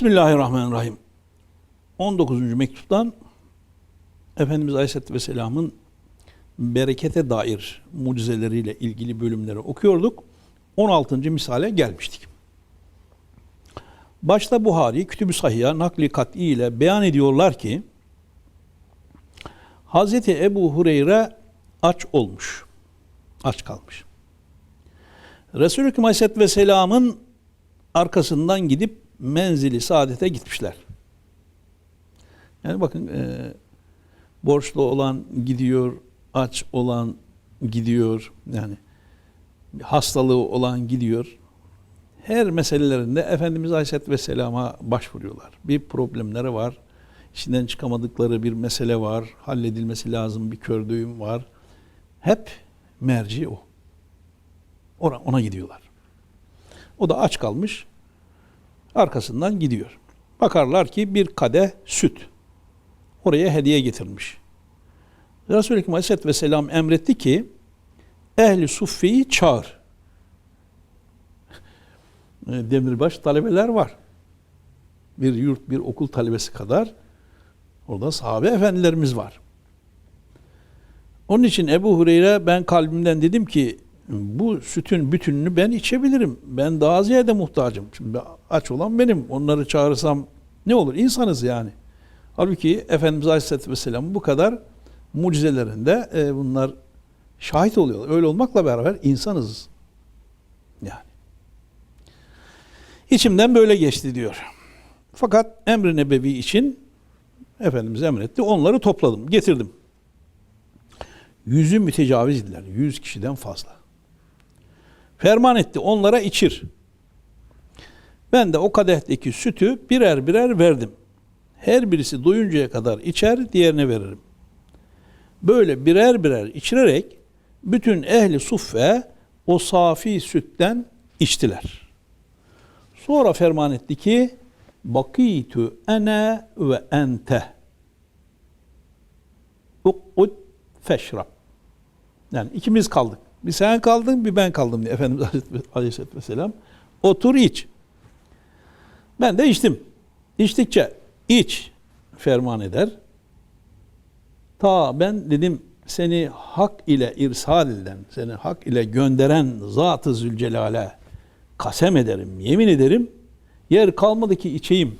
Bismillahirrahmanirrahim. 19. mektuptan Efendimiz Aleyhisselatü Vesselam'ın berekete dair mucizeleriyle ilgili bölümleri okuyorduk. 16. misale gelmiştik. Başta Buhari, Kütüb-ü Sahih'a nakli kat'i ile beyan ediyorlar ki Hazreti Ebu Hureyre aç olmuş. Aç kalmış. Ekrem Aleyhisselatü Vesselam'ın arkasından gidip menzili saadete gitmişler. Yani bakın e, borçlu olan gidiyor, aç olan gidiyor. Yani hastalığı olan gidiyor. Her meselelerinde Efendimiz Aleyhisselatü Vesselam'a başvuruyorlar. Bir problemleri var. İçinden çıkamadıkları bir mesele var. Halledilmesi lazım bir kördüğüm var. Hep merci o. Ona, ona gidiyorlar. O da aç kalmış. Arkasından gidiyor. Bakarlar ki bir kadeh süt. Oraya hediye getirmiş. Resulü Ekrem Aleyhisselatü Vesselam emretti ki ehli suffeyi çağır. Demirbaş talebeler var. Bir yurt, bir okul talebesi kadar orada sahabe efendilerimiz var. Onun için Ebu Hureyre ben kalbimden dedim ki bu sütün bütününü ben içebilirim. Ben daha ziyade muhtacım. Şimdi aç olan benim. Onları çağırsam ne olur? İnsanız yani. Halbuki Efendimiz Aleyhisselatü Vesselam bu kadar mucizelerinde e, bunlar şahit oluyorlar. Öyle olmakla beraber insanız. Yani. İçimden böyle geçti diyor. Fakat emri nebevi için Efendimiz emretti. Onları topladım, getirdim. Yüzü mütecaviz idiler. Yüz kişiden fazla. Ferman etti. Onlara içir. Ben de o kadehteki sütü birer birer verdim. Her birisi doyuncaya kadar içer, diğerine veririm. Böyle birer birer içirerek bütün ehli suffe o safi sütten içtiler. Sonra ferman etti ki bakitu ene ve ente uk'ud feşrab. Yani ikimiz kaldık. Bir sen kaldın, bir ben kaldım diye Efendimiz Aleyhisselatü Vesselam. Otur iç. Ben de içtim. İçtikçe iç ferman eder. Ta ben dedim seni hak ile irsal eden, seni hak ile gönderen Zat-ı Zülcelal'e kasem ederim, yemin ederim. Yer kalmadı ki içeyim.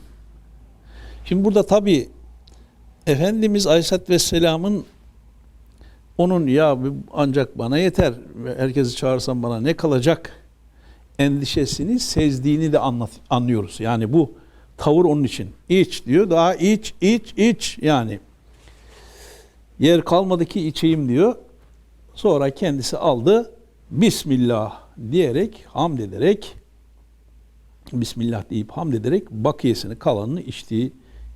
Şimdi burada tabi Efendimiz Aleyhisselatü Vesselam'ın onun ya ancak bana yeter, herkesi çağırsam bana ne kalacak endişesini sezdiğini de anlat, anlıyoruz. Yani bu tavır onun için. İç diyor, daha iç, iç, iç yani. Yer kalmadı ki içeyim diyor. Sonra kendisi aldı. Bismillah diyerek, hamd ederek, Bismillah deyip hamd ederek bakiyesini kalanını içtiği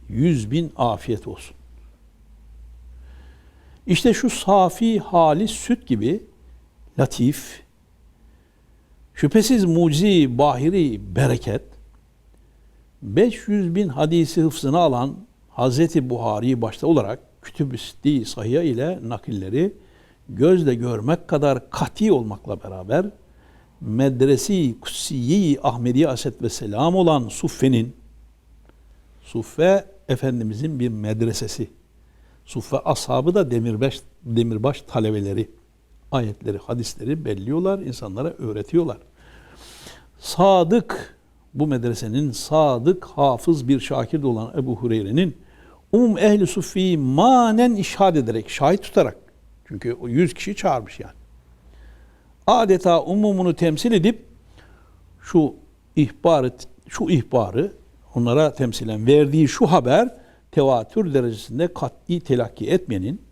yüz bin afiyet olsun. İşte şu safi halis süt gibi latif, şüphesiz mucizi, bahiri, bereket, 500 bin hadisi hıfzına alan Hazreti Buhari başta olarak Kütüb-ü Sitti Sahih ile nakilleri gözle görmek kadar kati olmakla beraber medresi kutsiyi Ahmedi Aset ve Selam olan Suffe'nin Suffe Efendimizin bir medresesi. Suffe ashabı da demirbaş, demirbaş talebeleri. Ayetleri, hadisleri belliyorlar, insanlara öğretiyorlar. Sadık, bu medresenin sadık, hafız bir şakir olan Ebu Hureyre'nin umum ehli suffiyi manen işhad ederek, şahit tutarak, çünkü o yüz kişi çağırmış yani. Adeta umumunu temsil edip şu ihbarı, şu ihbarı onlara temsilen verdiği şu haber tevatür derecesinde kat'i telakki etmeyenin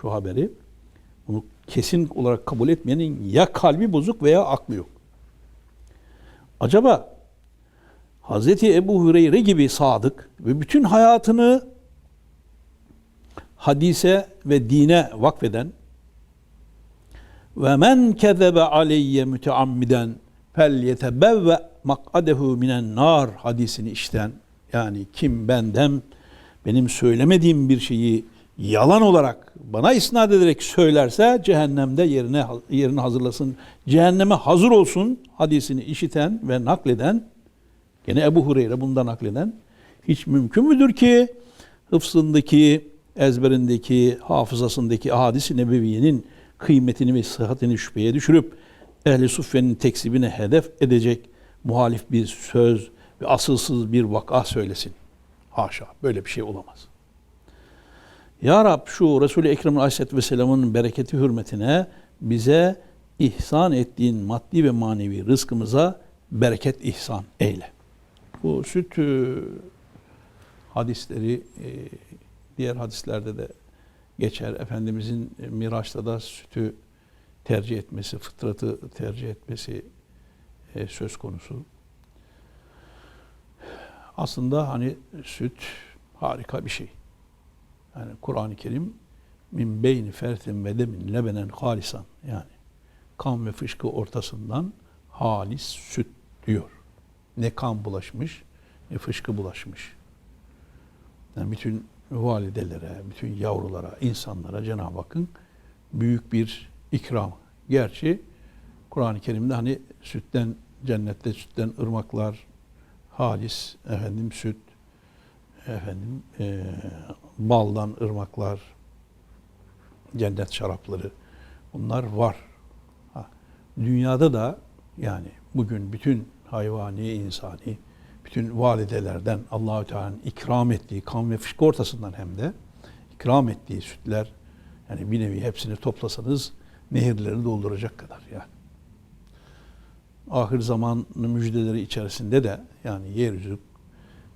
şu haberi bunu kesin olarak kabul etmeyenin ya kalbi bozuk veya aklı yok. Acaba Hazreti Ebu Hureyre gibi sadık ve bütün hayatını hadise ve dine vakfeden ve men kezebe aleyye müteammiden fel yetebevve mak'adehu minen nar hadisini işten yani kim benden benim söylemediğim bir şeyi yalan olarak bana isnat ederek söylerse cehennemde yerine yerini hazırlasın. Cehenneme hazır olsun hadisini işiten ve nakleden Yine Ebu Hureyre bundan nakleden hiç mümkün müdür ki hıfzındaki, ezberindeki, hafızasındaki hadis-i nebeviyenin kıymetini ve sıhhatini şüpheye düşürüp ehli suffenin teksibine hedef edecek muhalif bir söz ve asılsız bir vaka söylesin. Haşa böyle bir şey olamaz. Ya Rab şu Resul-i Ekrem Aleyhisselatü Vesselam'ın bereketi hürmetine bize ihsan ettiğin maddi ve manevi rızkımıza bereket ihsan eyle. Bu süt e, hadisleri e, diğer hadislerde de geçer. Efendimizin Miraç'ta da sütü tercih etmesi, fıtratı tercih etmesi e, söz konusu. Aslında hani süt harika bir şey. Yani Kur'an-ı Kerim min beyni fertin ve demin lebenen halisan yani kan ve fışkı ortasından halis süt diyor. Ne kan bulaşmış ne fışkı bulaşmış. Yani bütün validelere, bütün yavrulara, insanlara Cenab-ı Hakk'ın büyük bir ikram. Gerçi Kur'an-ı Kerim'de hani sütten, cennette sütten ırmaklar, halis, efendim süt, efendim e, baldan ırmaklar, cennet şarapları bunlar var. Ha, dünyada da yani bugün bütün hayvani, insani, bütün validelerden Allahü Teala'nın ikram ettiği kan ve fışkı ortasından hem de ikram ettiği sütler yani bir nevi hepsini toplasanız nehirleri dolduracak kadar yani. Ahir zaman müjdeleri içerisinde de yani yeryüzü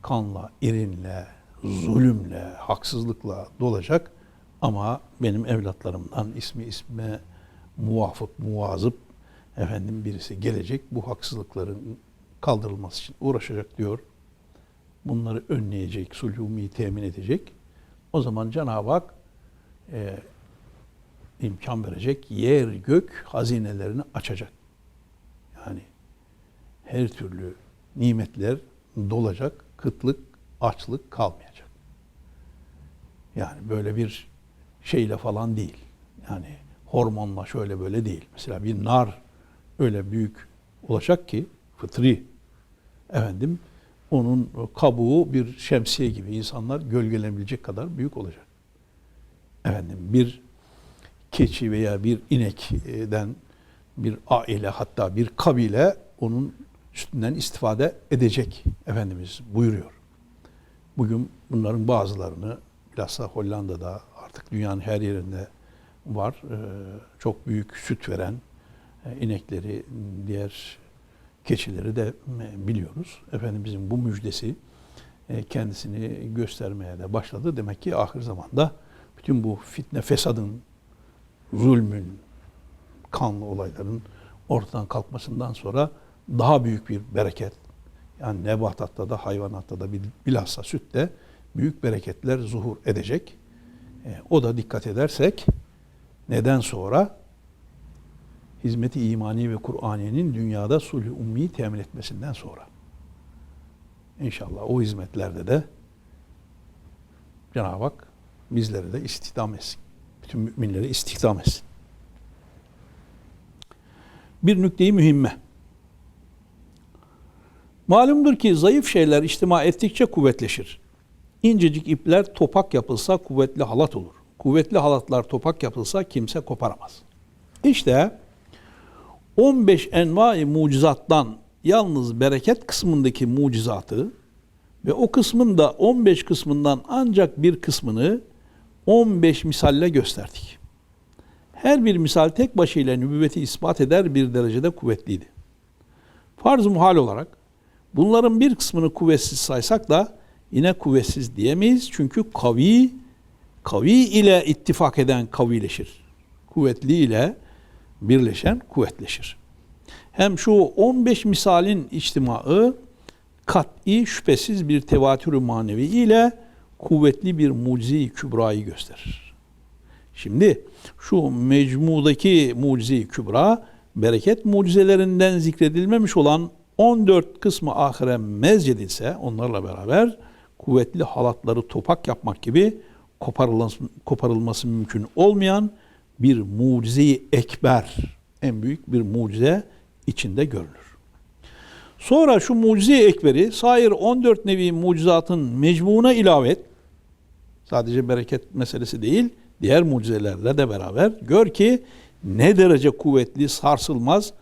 kanla, irinle, zulümle, haksızlıkla dolacak ama benim evlatlarımdan ismi isme muvafık, muvazıp efendim birisi gelecek bu haksızlıkların kaldırılması için uğraşacak diyor. Bunları önleyecek, sulhumi temin edecek. O zaman Cenab-ı Hak e, imkan verecek, yer gök hazinelerini açacak. Yani her türlü nimetler dolacak, kıtlık, açlık kalmayacak. Yani böyle bir şeyle falan değil. Yani hormonla şöyle böyle değil. Mesela bir nar öyle büyük olacak ki fıtri efendim onun kabuğu bir şemsiye gibi insanlar gölgelenebilecek kadar büyük olacak. Efendim bir keçi veya bir inekten bir aile hatta bir kabile onun üstünden istifade edecek Efendimiz buyuruyor. Bugün bunların bazılarını bilhassa Hollanda'da artık dünyanın her yerinde var. Ee, çok büyük süt veren e, inekleri, diğer keçileri de e, biliyoruz. Efendimizin bu müjdesi e, kendisini göstermeye de başladı. Demek ki ahir zamanda bütün bu fitne fesadın, zulmün, kanlı olayların ortadan kalkmasından sonra daha büyük bir bereket yani nebatatta da hayvanatta da bilhassa sütte büyük bereketler zuhur edecek. E, o da dikkat edersek neden sonra hizmeti imani ve Kur'aniyenin dünyada sulh ummi temin etmesinden sonra. İnşallah o hizmetlerde de Cenab-ı Hak bizleri de istihdam etsin. Bütün müminleri istihdam etsin. Bir nükteyi mühimme. Malumdur ki zayıf şeyler içtima ettikçe kuvvetleşir. İncecik ipler topak yapılsa kuvvetli halat olur. Kuvvetli halatlar topak yapılsa kimse koparamaz. İşte 15 envai mucizattan yalnız bereket kısmındaki mucizatı ve o kısmın da 15 kısmından ancak bir kısmını 15 misalle gösterdik. Her bir misal tek başıyla nübüvveti ispat eder bir derecede kuvvetliydi. Farz-ı muhal olarak bunların bir kısmını kuvvetsiz saysak da yine kuvvetsiz diyemeyiz. Çünkü kavi, kavi ile ittifak eden kavileşir. Kuvvetli ile birleşen kuvvetleşir. Hem şu 15 misalin içtimaı kat'i şüphesiz bir tevatürü manevi ile kuvvetli bir mucize-i kübrayı gösterir. Şimdi şu mecmudaki mucize-i kübra bereket mucizelerinden zikredilmemiş olan 14 kısmı ahire mezcedilse onlarla beraber kuvvetli halatları topak yapmak gibi koparılması, koparılması mümkün olmayan bir mucize-i ekber, en büyük bir mucize içinde görülür. Sonra şu mucize ekberi sair 14 nevi mucizatın mecmuuna ilave et. Sadece bereket meselesi değil, diğer mucizelerle de beraber gör ki ne derece kuvvetli, sarsılmaz,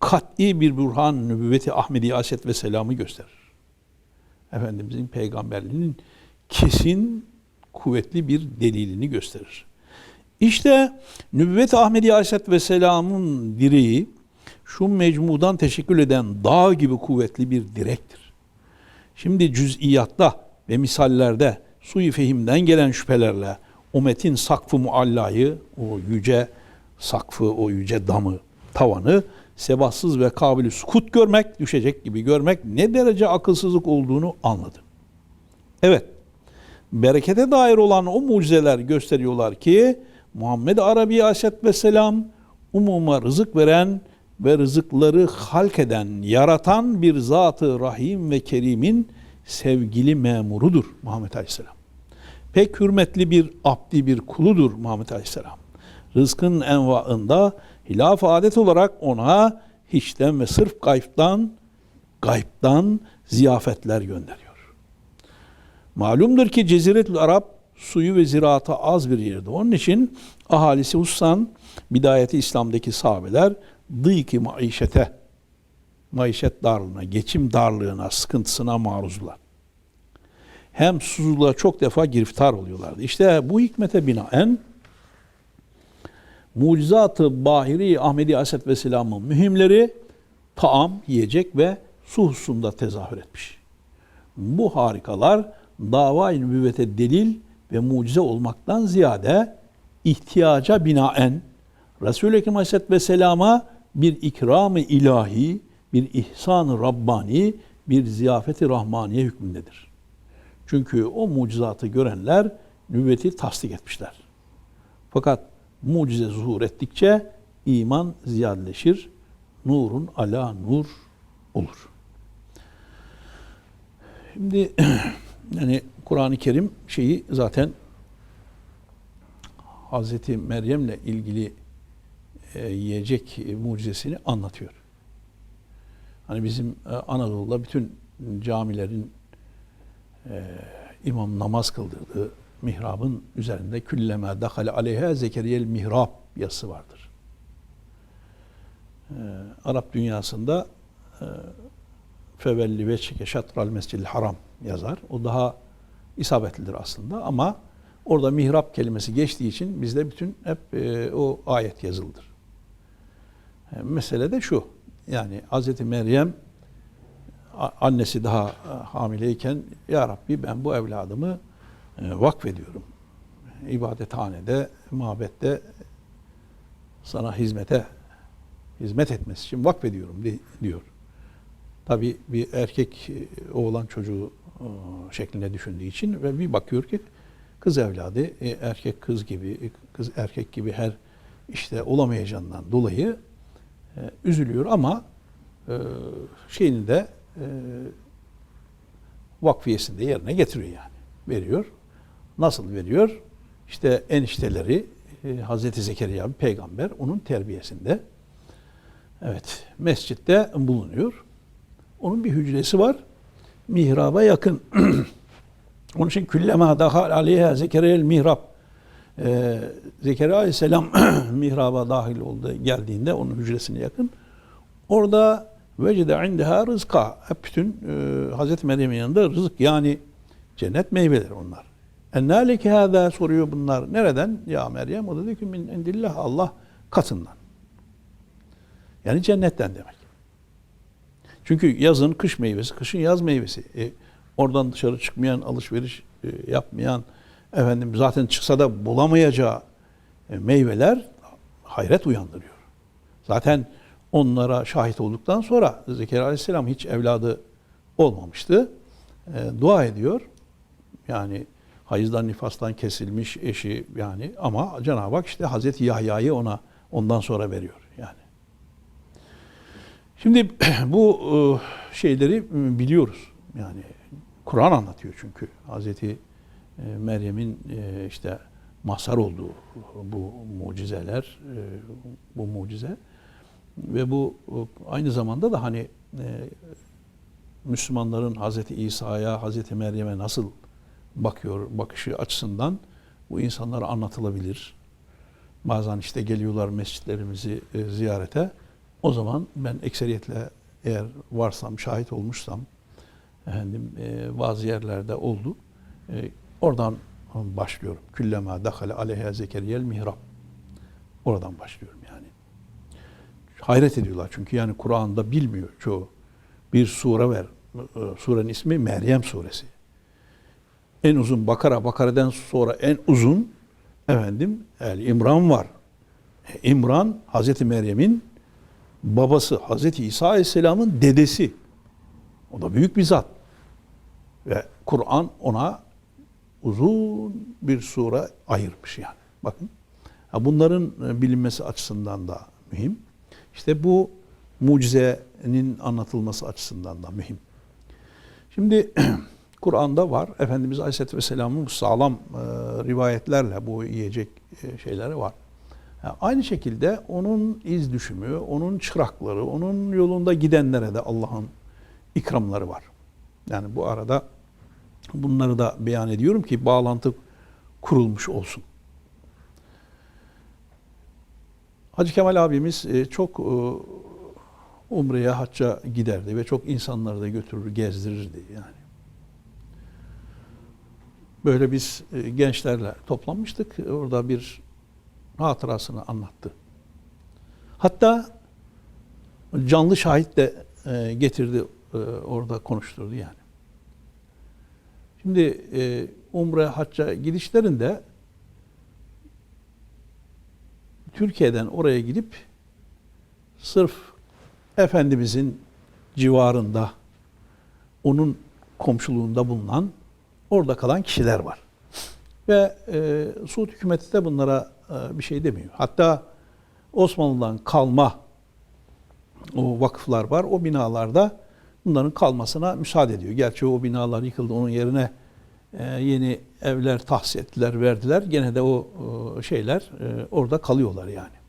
kat'i bir burhan nübüvveti Ahmedi Aset ve Selam'ı gösterir. Efendimizin peygamberliğinin kesin kuvvetli bir delilini gösterir. İşte nübüvvet Ahmedi Aleyhisselatü Vesselam'ın direği şu mecmudan teşekkül eden dağ gibi kuvvetli bir direktir. Şimdi cüz'iyatta ve misallerde sui fehimden gelen şüphelerle o metin sakfı muallayı, o yüce sakfı, o yüce damı, tavanı sebatsız ve kabili sukut görmek, düşecek gibi görmek ne derece akılsızlık olduğunu anladı. Evet, berekete dair olan o mucizeler gösteriyorlar ki Muhammed Arabi Aleyhisselatü Vesselam umuma rızık veren ve rızıkları halk eden, yaratan bir zatı rahim ve kerimin sevgili memurudur Muhammed Aleyhisselam. Pek hürmetli bir abdi bir kuludur Muhammed Aleyhisselam. Rızkın envaında hilaf adet olarak ona hiçten ve sırf gayiptan, gayiptan ziyafetler gönderiyor. Malumdur ki Ceziretül Arap suyu ve ziraata az bir yerdi. Onun için ahalisi hususan bidayeti İslam'daki sahabeler dıyki maişete, maişet darlığına, geçim darlığına, sıkıntısına maruzlar. Hem susuzluğa çok defa giriftar oluyorlardı. İşte bu hikmete binaen mucizatı bahiri Ahmedi Aleyhisselatü Vesselam'ın mühimleri taam, yiyecek ve su hususunda tezahür etmiş. Bu harikalar dava-i nübüvvete delil ve mucize olmaktan ziyade ihtiyaca binaen Resul-i Ekrem Aleyhisselatü Vesselam'a bir ikram-ı ilahi, bir ihsan-ı Rabbani, bir ziyafeti rahmaniye hükmündedir. Çünkü o mucizatı görenler nübüvveti tasdik etmişler. Fakat mucize zuhur ettikçe iman ziyadeleşir, nurun ala nur olur. Şimdi yani Kur'an-ı Kerim şeyi zaten Hazreti Meryem'le ilgili e, yiyecek mucizesini anlatıyor. Hani bizim e, Anadolu'da bütün camilerin e, imam namaz kıldırdığı mihrabın üzerinde külleme dahale aleyha zekeriyel mihrab yazısı vardır. E, Arap dünyasında e, fevelli ve çeke şatral mescidil haram yazar. O daha isabetlidir aslında ama orada mihrap kelimesi geçtiği için bizde bütün hep e, o ayet yazılıdır. E, mesele de şu. Yani Hz. Meryem annesi daha e, hamileyken Ya Rabbi ben bu evladımı e, vakfediyorum. İbadethanede, mabette sana hizmete hizmet etmesi için vakfediyorum di- diyor. Tabi bir erkek e, oğlan çocuğu şeklinde düşündüğü için ve bir bakıyor ki kız evladı erkek kız gibi kız erkek gibi her işte olamayacağından dolayı üzülüyor ama şeyini de e, vakfiyesini de yerine getiriyor yani. Veriyor. Nasıl veriyor? İşte enişteleri e, Hazreti Zekeriya peygamber onun terbiyesinde evet mescitte bulunuyor. Onun bir hücresi var. Mihraba yakın. Onun için küllema dahal aleyha zekeriyel mihrab. Ee, Zekeriya aleyhisselam mihraba dahil oldu geldiğinde onun hücresine yakın. Orada vecede indeha rızka. Hep bütün e, Hazreti Meryem'in yanında rızık yani cennet meyveleri onlar. Ennâ leke hâzâ soruyor bunlar. Nereden? Ya Meryem o da diyor ki min indillah Allah katından. Yani cennetten demek. Çünkü yazın kış meyvesi, kışın yaz meyvesi. E, oradan dışarı çıkmayan, alışveriş e, yapmayan, efendim zaten çıksa da bulamayacağı e, meyveler hayret uyandırıyor. Zaten onlara şahit olduktan sonra Zekeriya Aleyhisselam hiç evladı olmamıştı. E, dua ediyor. Yani hayızdan nifastan kesilmiş eşi yani ama Cenab-ı Hak işte Hazreti Yahya'yı ona ondan sonra veriyor yani. Şimdi bu e, şeyleri biliyoruz. Yani Kur'an anlatıyor çünkü. Hazreti e, Meryem'in e, işte mazhar olduğu bu mucizeler, bu mucize ve bu aynı zamanda da hani e, Müslümanların Hazreti İsa'ya, Hazreti Meryem'e nasıl bakıyor bakışı açısından bu insanlara anlatılabilir. Bazen işte geliyorlar mescitlerimizi e, ziyarete. O zaman ben ekseriyetle eğer varsam, şahit olmuşsam efendim e, bazı yerlerde oldu. E, oradan başlıyorum. Küllema dakale aleyha zekeriyel mihrab. Oradan başlıyorum yani. Hayret ediyorlar çünkü yani Kur'an'da bilmiyor çoğu. Bir sure ver. E, Surenin ismi Meryem suresi. En uzun Bakara, Bakara'dan sonra en uzun efendim El İmran var. E, İmran Hazreti Meryem'in babası Hazreti İsa Aleyhisselam'ın dedesi. O da büyük bir zat. Ve Kur'an ona uzun bir sure ayırmış yani. Bakın. Bunların e, bilinmesi açısından da mühim. İşte bu mucizenin anlatılması açısından da mühim. Şimdi Kur'an'da var. Efendimiz Aleyhisselatü Vesselam'ın sağlam e, rivayetlerle bu yiyecek e, şeyleri var. Ha, aynı şekilde onun iz düşümü, onun çırakları, onun yolunda gidenlere de Allah'ın ikramları var. Yani bu arada bunları da beyan ediyorum ki bağlantı kurulmuş olsun. Hacı Kemal abimiz e, çok e, Umre'ye, hacca giderdi ve çok insanları da götürür, gezdirirdi yani. Böyle biz e, gençlerle toplanmıştık. Orada bir hatırasını anlattı. Hatta canlı şahit de getirdi orada konuşturdu yani. Şimdi Umre hacca gidişlerinde Türkiye'den oraya gidip sırf Efendimizin civarında onun komşuluğunda bulunan orada kalan kişiler var. Ve e, Suud hükümeti de bunlara e, bir şey demiyor. Hatta Osmanlı'dan kalma o vakıflar var. O binalarda bunların kalmasına müsaade ediyor. Gerçi o binalar yıkıldı. Onun yerine yeni evler tahsis ettiler, verdiler. Gene de o şeyler e, orada kalıyorlar yani.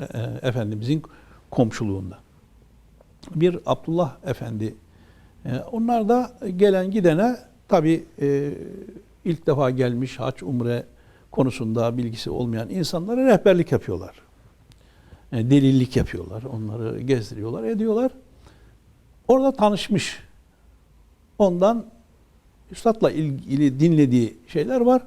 E, Efendimizin komşuluğunda. Bir Abdullah Efendi. E, onlar da gelen gidene tabi e, ilk defa gelmiş haç umre konusunda bilgisi olmayan insanlara rehberlik yapıyorlar. Delillik yapıyorlar. Onları gezdiriyorlar, ediyorlar. Orada tanışmış. Ondan Üstad'la ilgili dinlediği şeyler var.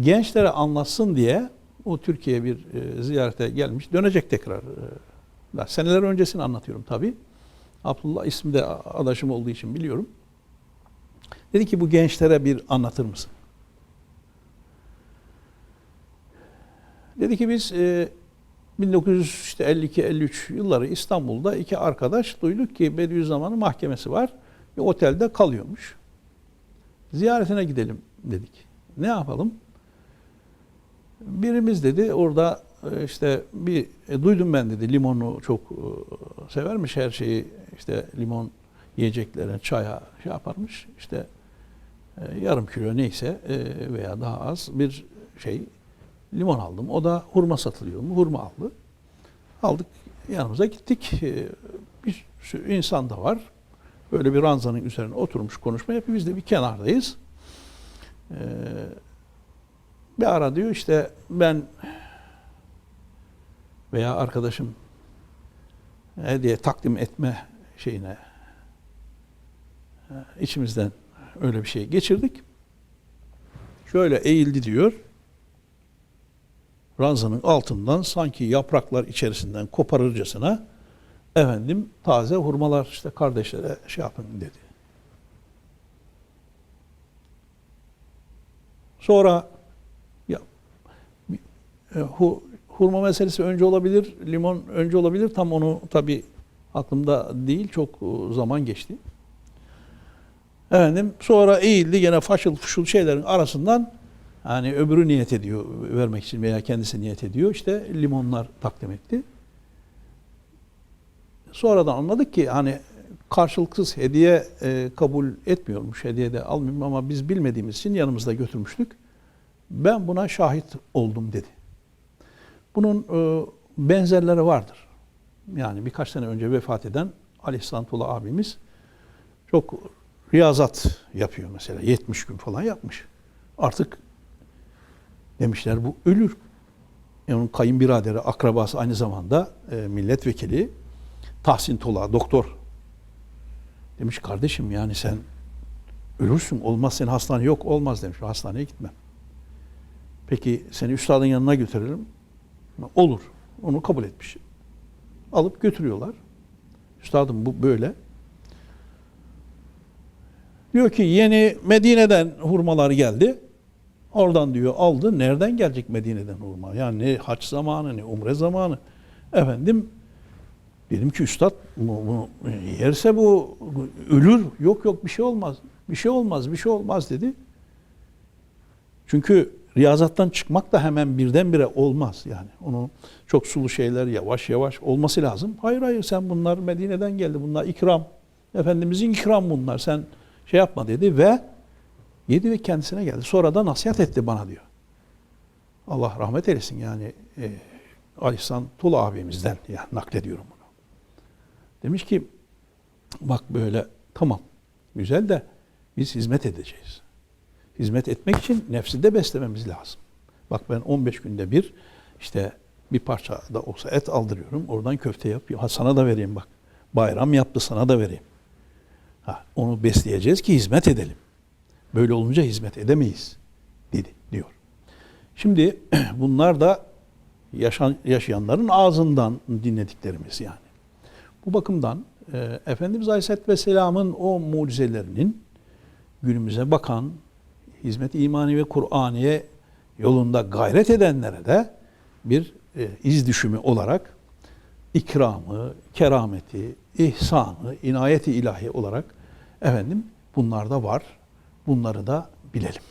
Gençlere anlatsın diye o Türkiye'ye bir e, ziyarete gelmiş. Dönecek tekrar. E, seneler öncesini anlatıyorum tabii. Abdullah ismi de adaşım olduğu için biliyorum. Dedi ki bu gençlere bir anlatır mısın? Dedi ki biz e, 1952-53 yılları İstanbul'da iki arkadaş duyduk ki Bediüzzaman'ın mahkemesi var. Bir otelde kalıyormuş. Ziyaretine gidelim dedik. Ne yapalım? Birimiz dedi orada e, işte bir e, duydum ben dedi limonu çok e, severmiş her şeyi işte limon yiyeceklerine çaya şey yaparmış işte e, yarım kilo neyse e, veya daha az bir şey limon aldım. O da hurma satılıyor mu? Hurma aldı. Aldık yanımıza gittik. E, bir sürü insan da var. Böyle bir ranzanın üzerine oturmuş konuşma yapıyor. Biz de bir kenardayız. E, bir ara diyor işte ben veya arkadaşım hediye takdim etme şeyine e, içimizden öyle bir şey geçirdik. Şöyle eğildi diyor. Ranzanın altından sanki yapraklar içerisinden koparırcasına efendim taze hurmalar işte kardeşlere şey yapın dedi. Sonra ya e, hu, hurma meselesi önce olabilir, limon önce olabilir. Tam onu tabi aklımda değil. Çok e, zaman geçti. Efendim sonra eğildi gene faşıl fuşul şeylerin arasından hani öbürü niyet ediyor vermek için veya kendisi niyet ediyor. İşte limonlar takdim etti. Sonradan anladık ki hani karşılıksız hediye e, kabul etmiyormuş. Hediye de almıyorum ama biz bilmediğimiz için yanımızda götürmüştük. Ben buna şahit oldum dedi. Bunun e, benzerleri vardır. Yani birkaç sene önce vefat eden Ali Santula abimiz çok riyazat yapıyor mesela. 70 gün falan yapmış. Artık demişler bu ölür. E onun kayınbiraderi, akrabası aynı zamanda e, milletvekili Tahsin Tola, doktor. Demiş kardeşim yani sen ölürsün olmaz senin hastane yok olmaz demiş. Hastaneye gitmem. Peki seni üstadın yanına götürelim. Olur. Onu kabul etmiş. Alıp götürüyorlar. Üstadım bu böyle. Diyor ki yeni Medine'den hurmalar geldi. Oradan diyor aldı. Nereden gelecek Medine'den hurma? Yani ne haç zamanı ne umre zamanı. Efendim dedim ki üstad bu, bu yerse bu ölür. Yok yok bir şey olmaz. Bir şey olmaz bir şey olmaz dedi. Çünkü riyazattan çıkmak da hemen birdenbire olmaz yani. Onun çok sulu şeyler yavaş yavaş olması lazım. Hayır hayır sen bunlar Medine'den geldi. Bunlar ikram. Efendimizin ikram bunlar. Sen şey yapma dedi ve yedi ve kendisine geldi. Sonra da nasihat etti bana diyor. Allah rahmet eylesin yani e, Ali Tula abimizden yani naklediyorum. Demiş ki bak böyle tamam güzel de biz hizmet edeceğiz. Hizmet etmek için nefsi de beslememiz lazım. Bak ben 15 günde bir işte bir parça da olsa et aldırıyorum. Oradan köfte yapıyor. Ha sana da vereyim bak. Bayram yaptı sana da vereyim. Ha, onu besleyeceğiz ki hizmet edelim. Böyle olunca hizmet edemeyiz dedi diyor. Şimdi bunlar da yaşayanların ağzından dinlediklerimiz yani. Bu bakımdan e, Efendimiz Aleyhisselatü Vesselam'ın o mucizelerinin günümüze bakan, hizmet imani ve Kur'aniye yolunda gayret edenlere de bir e, iz düşümü olarak ikramı, kerameti, ihsanı, inayeti ilahi olarak efendim bunlar da var. Bunları da bilelim.